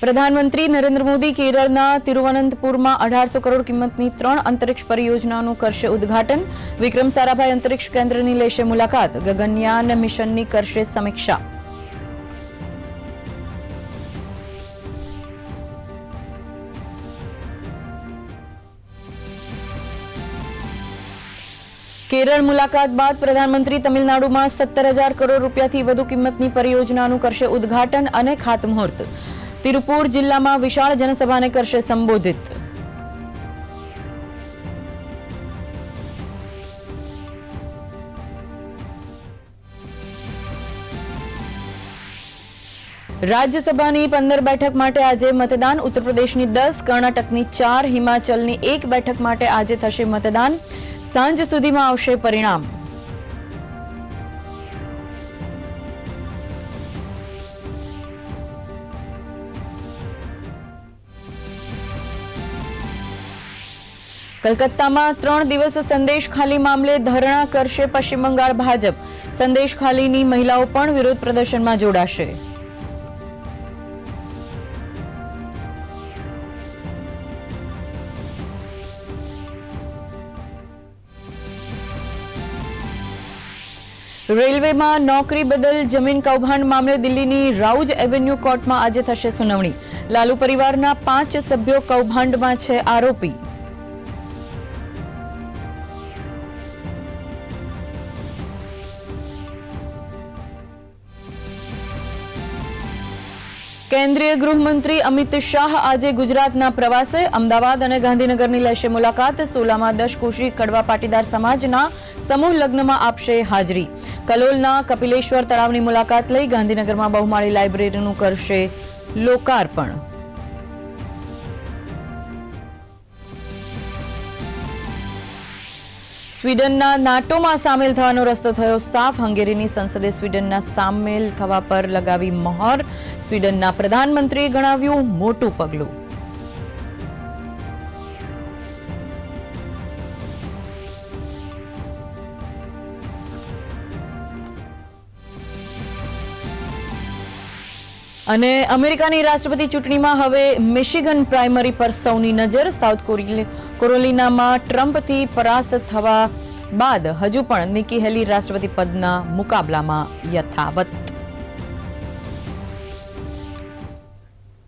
પ્રધાનમંત્રી નરેન્દ્ર મોદી કેરળના તિરુવનંતપુરમાં અઢારસો કરોડ કિંમતની ત્રણ અંતરિક્ષ પરિયોજનાનું કરશે ઉદ્ઘાટન. વિક્રમ સારાભાઈ અંતરિક્ષ કેન્દ્રની લેશે મુલાકાત. ગગનયાન મિશનની કરશે સમીક્ષા. કેરળ મુલાકાત બાદ પ્રધાનમંત્રી તમિલનાડુમાં સત્તર હજાર કરોડ રૂપિયાથી વધુ કિંમતની પરિયોજનાનું કરશે ઉદ્ઘાટન અને ખાતમુહૂર્ત. તિરુપુર જિલ્લામાં વિશાળ જનસભાને કરશે સંબોધિત. રાજ્યસભાની પંદર બેઠક માટે આજે મતદાન ઉત્તર પ્રદેશની દસ, કર્ણાટકની ચાર, હિમાચલની એક બેઠક માટે આજે થશે મતદાન. સાંજ સુધીમાં આવશે પરિણામ. કલકત્તામાં ત્રણ દિવસ સંદેશ ખાલી મામલે ધરણા કરશે પશ્ચિમ બંગાળ ભાજપ. સંદેશ ખાલીની મહિલાઓ પણ વિરોધ પ્રદર્શનમાં જોડાશે. રેલવેમાં નોકરી બદલ જમીન કૌભાંડ મામલે દિલ્હીની રાઉજ એવન્યુ કોર્ટમાં આજે થશે સુનાવણી. લાલુ પરિવારના પાંચ સભ્યો કૌભાંડમાં છે આરોપી. કેન્દ્રીય ગૃહમંત્રી અમિત શાહ આજે ગુજરાતના પ્રવાસે અમદાવાદ અને ગાંધીનગરની લેશે મુલાકાત. સોલામાં દશકુશી કડવા પાટીદાર સમાજના સમૂહ લગ્નમાં આપશે હાજરી. કલોલના કપિલેશ્વર તળાવની મુલાકાત લઈ ગાંધીનગરમાં બહુમાળી લાઇબ્રેરીનું કરશે લોકાર્પણ. સ્વીડનના નાટોમાં સામેલ થવાનો રસ્તો થયો. સાફ હંગેરીની સંસદે સ્વીડનના સામેલ થવા પર લગાવી મહોર. સ્વીડનના પ્રધાનમંત્રીએ ગણાવ્યું મોટું પગલું. અને અમેરિકાની રાષ્ટ્રપતિ ચૂંટણીમાં હવે મિશિગન પ્રાઇમરી પર સૌની નજર. સાઉથ કોરિલ- કોરોલિનામાં ટ્રમ્પથી પરાસ્ત થવા બાદ હજુ પણ નિકી હેલી રાષ્ટ્રપતિ પદના મુકાબલામાં યથાવત.